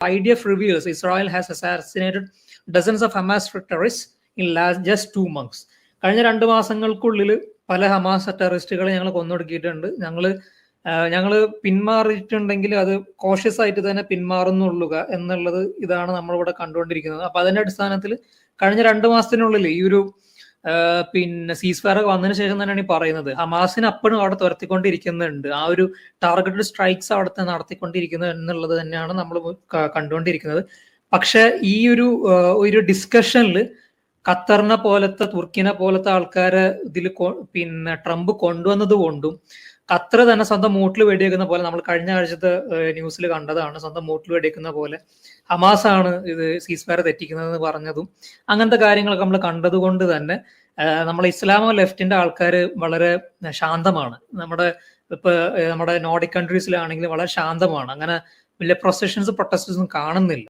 I reveals Israel reviews Israel has of dozens of Hamas terrorist in last months. കഴിഞ്ഞ രണ്ട് മാസങ്ങൾക്കുള്ളിൽ പല Hamas ടെററിസ്റ്റുകളെ ഞങ്ങൾ കൊന്നൊടുക്കിയിട്ടുണ്ട് ഞങ്ങൾ ഞങ്ങൾ പിന്മാറിയിട്ടുണ്ടെങ്കിൽ അത് കോഷ്യസ് ആയിട്ട് തന്നെ പിന്മാറുന്നുള്ളുക എന്നുള്ളത് ഇതാണ് നമ്മളിവിടെ കണ്ടുകൊണ്ടിരിക്കുന്നത് അപ്പൊ അതിന്റെ അടിസ്ഥാനത്തിൽ കഴിഞ്ഞ രണ്ട് മാസത്തിനുള്ളിൽ ഈ ഒരു പിന്നെ സീസ് ഫയർ വന്നതിന് ശേഷം തന്നെയാണ് ഈ പറയുന്നത്. ഹമാസിന് അപ്പോഴും അവിടെ തുരത്തിക്കൊണ്ടിരിക്കുന്നുണ്ട്. ആ ഒരു ടാർഗറ്റഡ് സ്ട്രൈക്സ് അവിടുത്തെ നടത്തിക്കൊണ്ടിരിക്കുന്നു എന്നുള്ളത് തന്നെയാണ് നമ്മൾ കണ്ടുകൊണ്ടിരിക്കുന്നത്. പക്ഷെ ഈ ഒരു ഒരു ഡിസ്കഷനിൽ ഖത്തറിനെ പോലത്തെ തുർക്കിനെ പോലത്തെ ആൾക്കാരെ ഇതിൽ പിന്നെ ട്രംപ് കൊണ്ടുവന്നത് കൊണ്ടും ഖത്തർ തന്നെ സ്വന്തം മൂട്ടിൽ വെടിവെക്കുന്ന പോലെ നമ്മൾ കഴിഞ്ഞ ആഴ്ചത്തെ ന്യൂസിൽ കണ്ടതാണ്. സ്വന്തം മൂട്ടിൽ വെടിവെക്കുന്ന പോലെ ഹമാസ് ആണ് ഇത് സീസ് ഫയർ തെറ്റിക്കുന്നതെന്ന് പറഞ്ഞതും അങ്ങനത്തെ കാര്യങ്ങളൊക്കെ നമ്മൾ കണ്ടതുകൊണ്ട് തന്നെ നമ്മളെ ഇസ്ലാമോ ലെഫ്റ്റിന്റെ ആൾക്കാർ വളരെ ശാന്തമാണ്. നമ്മുടെ ഇപ്പൊ നമ്മുടെ നോർഡിക് കൺട്രീസിലാണെങ്കിൽ വളരെ ശാന്തമാണ്. അങ്ങനെ വലിയ പ്രൊസഷൻസ് പ്രൊട്ടസ്റ്റൻസും കാണുന്നില്ല.